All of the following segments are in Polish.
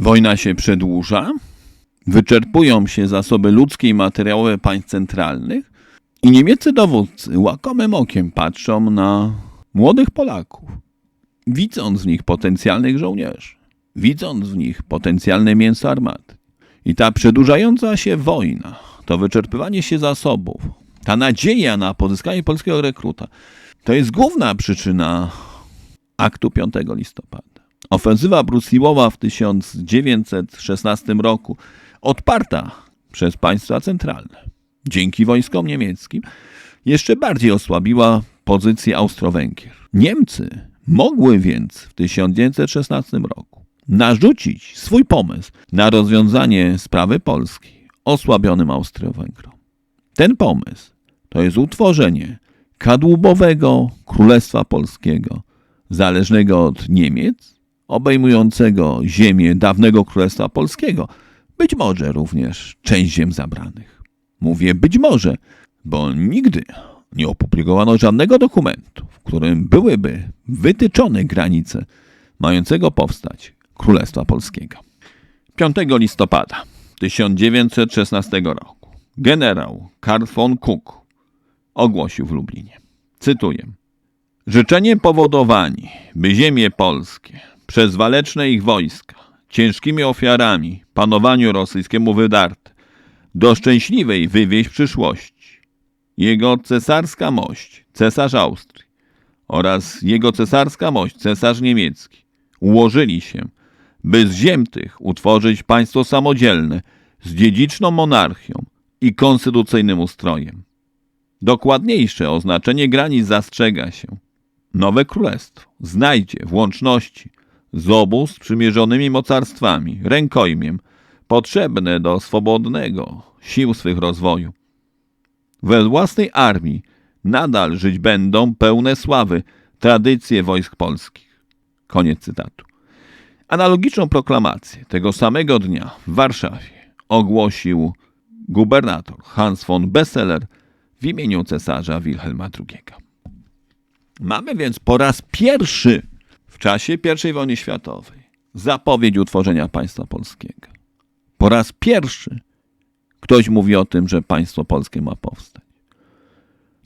Wojna się przedłuża, wyczerpują się zasoby ludzkie i materiałowe państw centralnych i niemieccy dowódcy łakomym okiem patrzą na młodych Polaków, widząc w nich potencjalnych żołnierzy, widząc w nich potencjalne mięso armaty. I ta przedłużająca się wojna, to wyczerpywanie się zasobów, ta nadzieja na pozyskanie polskiego rekruta, to jest główna przyczyna aktu 5 listopada. Ofensywa Brusiłowa w 1916 roku, odparta przez państwa centralne, dzięki wojskom niemieckim, jeszcze bardziej osłabiła pozycję Austro-Węgier. Niemcy mogły więc w 1916 roku narzucić swój pomysł na rozwiązanie sprawy Polski osłabionym Austro-Węgrom. Ten pomysł to jest utworzenie kadłubowego Królestwa Polskiego, zależnego od Niemiec, obejmującego ziemię dawnego Królestwa Polskiego, być może również część ziem zabranych. Mówię być może, bo nigdy nie opublikowano żadnego dokumentu, w którym byłyby wytyczone granice mającego powstać Królestwa Polskiego. 5 listopada 1916 roku generał Karl von Kook ogłosił w Lublinie. Cytuję. Życzenie powodowani, by ziemie polskie przez waleczne ich wojska, ciężkimi ofiarami, panowaniu rosyjskiemu wydarte, do szczęśliwej wywieźć przyszłości. Jego cesarska mość, cesarz Austrii oraz jego cesarska mość, cesarz niemiecki, ułożyli się, by z ziem tych utworzyć państwo samodzielne z dziedziczną monarchią i konstytucyjnym ustrojem. Dokładniejsze oznaczenie granic zastrzega się. Nowe królestwo znajdzie w łączności z obu sprzymierzonymi mocarstwami rękojmiem potrzebne do swobodnego sił swych rozwoju. We własnej armii nadal żyć będą pełne sławy tradycje wojsk polskich. Koniec cytatu. Analogiczną proklamację tego samego dnia w Warszawie ogłosił gubernator Hans von Besseler w imieniu cesarza Wilhelma II. Mamy więc po raz pierwszy czasie I wojny światowej zapowiedź utworzenia państwa polskiego. Po raz pierwszy ktoś mówi o tym, że państwo polskie ma powstać.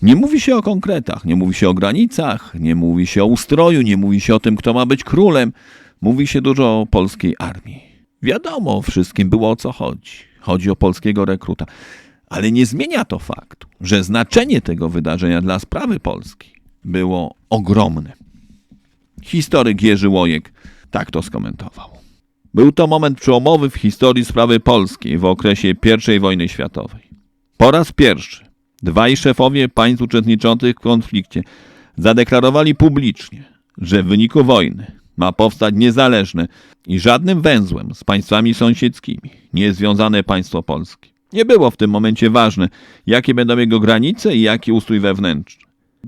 Nie mówi się o konkretach, nie mówi się o granicach, nie mówi się o ustroju, nie mówi się o tym, kto ma być królem. Mówi się dużo o polskiej armii. Wiadomo wszystkim było o co chodzi. Chodzi o polskiego rekruta. Ale nie zmienia to faktu, że znaczenie tego wydarzenia dla sprawy Polski było ogromne. Historyk Jerzy Łojek tak to skomentował. Był to moment przełomowy w historii sprawy polskiej w okresie I wojny światowej. Po raz pierwszy dwaj szefowie państw uczestniczących w konflikcie zadeklarowali publicznie, że w wyniku wojny ma powstać niezależne i żadnym węzłem z państwami sąsiedzkimi niezwiązane państwo polskie. Nie było w tym momencie ważne, jakie będą jego granice i jaki ustrój wewnętrzny.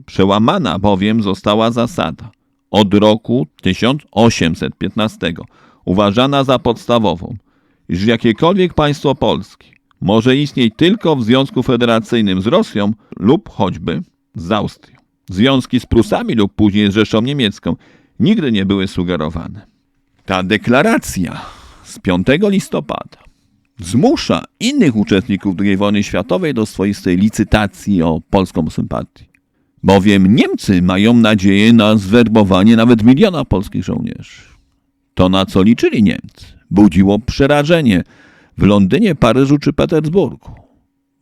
Przełamana bowiem została zasada od roku 1815 uważana za podstawową, iż jakiekolwiek państwo polskie może istnieć tylko w związku federacyjnym z Rosją lub choćby z Austrią. Związki z Prusami lub później z Rzeszą Niemiecką nigdy nie były sugerowane. Ta deklaracja z 5 listopada zmusza innych uczestników II wojny światowej do swoistej licytacji o polską sympatię. Bowiem Niemcy mają nadzieję na zwerbowanie nawet miliona polskich żołnierzy. To na co liczyli Niemcy budziło przerażenie w Londynie, Paryżu czy Petersburgu.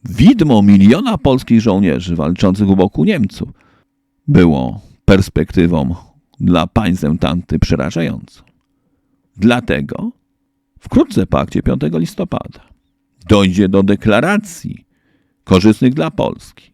Widmo miliona polskich żołnierzy walczących u boku Niemców było perspektywą dla państw Entanty przerażającą. Dlatego wkrótce po akcie 5 listopada dojdzie do deklaracji korzystnych dla Polski